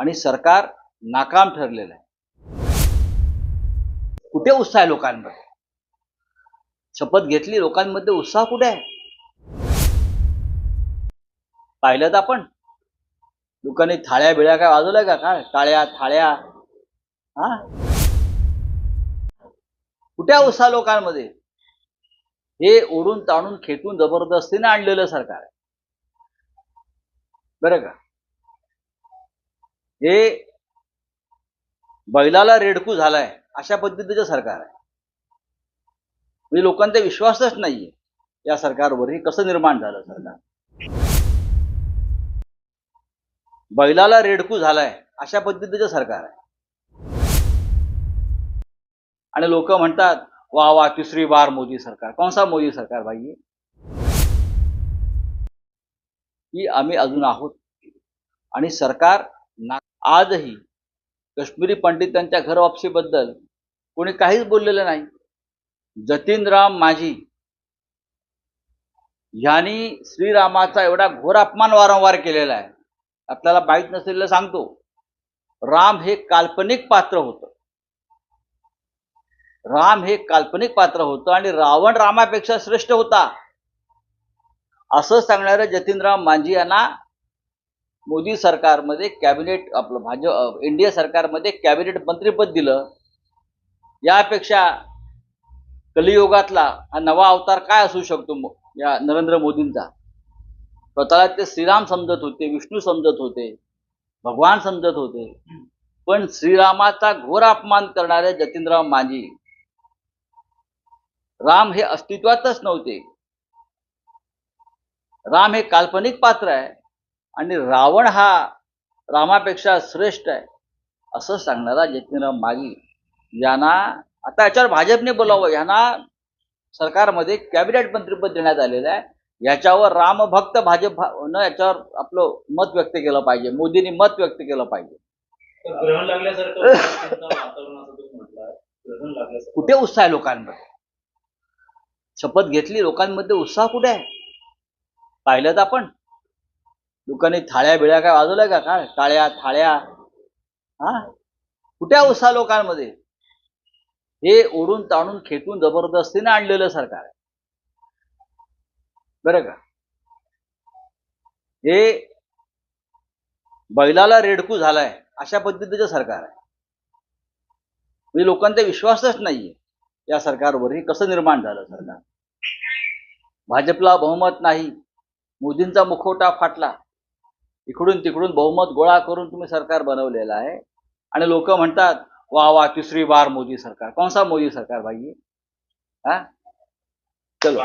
आणि सरकार नाकाम ठरलेलं आहे. कुठे उत्साह आहे लोकांमध्ये? शपथ घेतली लोकांमध्ये उत्साह कुठे आहे? पाहिलं तर आपण. लोकांनी थाळ्या बिळ्या काय वाजवल्या का? काय? टाळ्या थाळ्या. हा? कुठे उत्साह लोकांमध्ये? हे ओढून ताणून खेटून जबरदस्तीने आणलेलं सरकार आहे. बरं का? हे बैलाला रेडकू झालाय अशा पद्धतीचं सरकार आहे. म्हणजे लोकांचा विश्वासच नाहीये या सरकारवर हे कसं निर्माण झालं सरकार. बैलाला रेडकू झालाय अशा पद्धतीचं सरकार आहे. आणि लोक म्हणतात वा वा तिसरी बार मोदी सरकार. कोणसा मोदी सरकार भाई? की आम्ही अजून आहोत. आणि सरकार आजही कश्मीरी पंडितांच्या घर वापसीबद्दल कोणी काहीच बोललेलं नाही. जतीनराम माझी यांनी श्रीरामाचा एवढा घोर अपमान वारंवार केलेला आहे. आपल्याला माहीत नसलेलं सांगतो. राम हे काल्पनिक पात्र होतं. राम हे काल्पनिक पात्र होतं आणि रावण रामापेक्षा श्रेष्ठ होता. असं सांगणाऱ्या जतीनराम मांझी यांना मोदी सरकारमध्ये कॅबिनेट आपलं भाजप इंडिया सरकारमध्ये कॅबिनेट मंत्रीपद दिलं. यापेक्षा कलियुगातला हा नवा अवतार काय असू शकतो या नरेंद्र मोदींचा? स्वतःला ते श्रीराम समजत होते विष्णू समजत होते भगवान समजत होते. पण श्रीरामाचा घोर अपमान करणारे जतीनराव मांझी राम हे अस्तित्वातच नव्हते. राम हे काल्पनिक पात्र आहे. आणि रावण हा रामापेक्षा श्रेष्ठ आहे असं सांगणारा जतीनराव मागी. यांना आता याच्यावर भाजपने बोलावं. यांना सरकारमध्ये कॅबिनेट मंत्रीपद देण्यात आलेलं आहे. याच्यावर रामभक्त भाजप न याच्यावर आपलं मत व्यक्त केलं पाहिजे. मोदींनी मत व्यक्त केलं पाहिजे. ग्रहण लागल्यासारखं. कुठे उत्साह आहे लोकांमध्ये? शपथ घेतली लोकांमध्ये उत्साह कुठे आहे? पाहिलं तर आपण. लोकांनी थाळ्या बिळ्या काय वाजवल्या का? काय? टाळ्या थाळ्या. हा? कुठे उत्साह लोकांमध्ये? हे ओढून ताणून खेटून जबरदस्तीने आणलेलं सरकार आहे. बरं का? हे बैलाला रेडकू झालाय अशा पद्धतीचं सरकार आहे. म्हणजे लोकांचा विश्वासच नाहीये या सरकारवर हे कसं निर्माण झालं सरकार. भाजपला बहुमत नाही. मोदींचा मुखवटा फाटला. इकडून तिकडून बहुमत गोळा करून तुम्ही सरकार बनवलेलं आहे. आणि लोक म्हणतात वा वा तिसरी बार मोदी सरकार. कौन सा मोदी सरकार भाई? हा? चलो.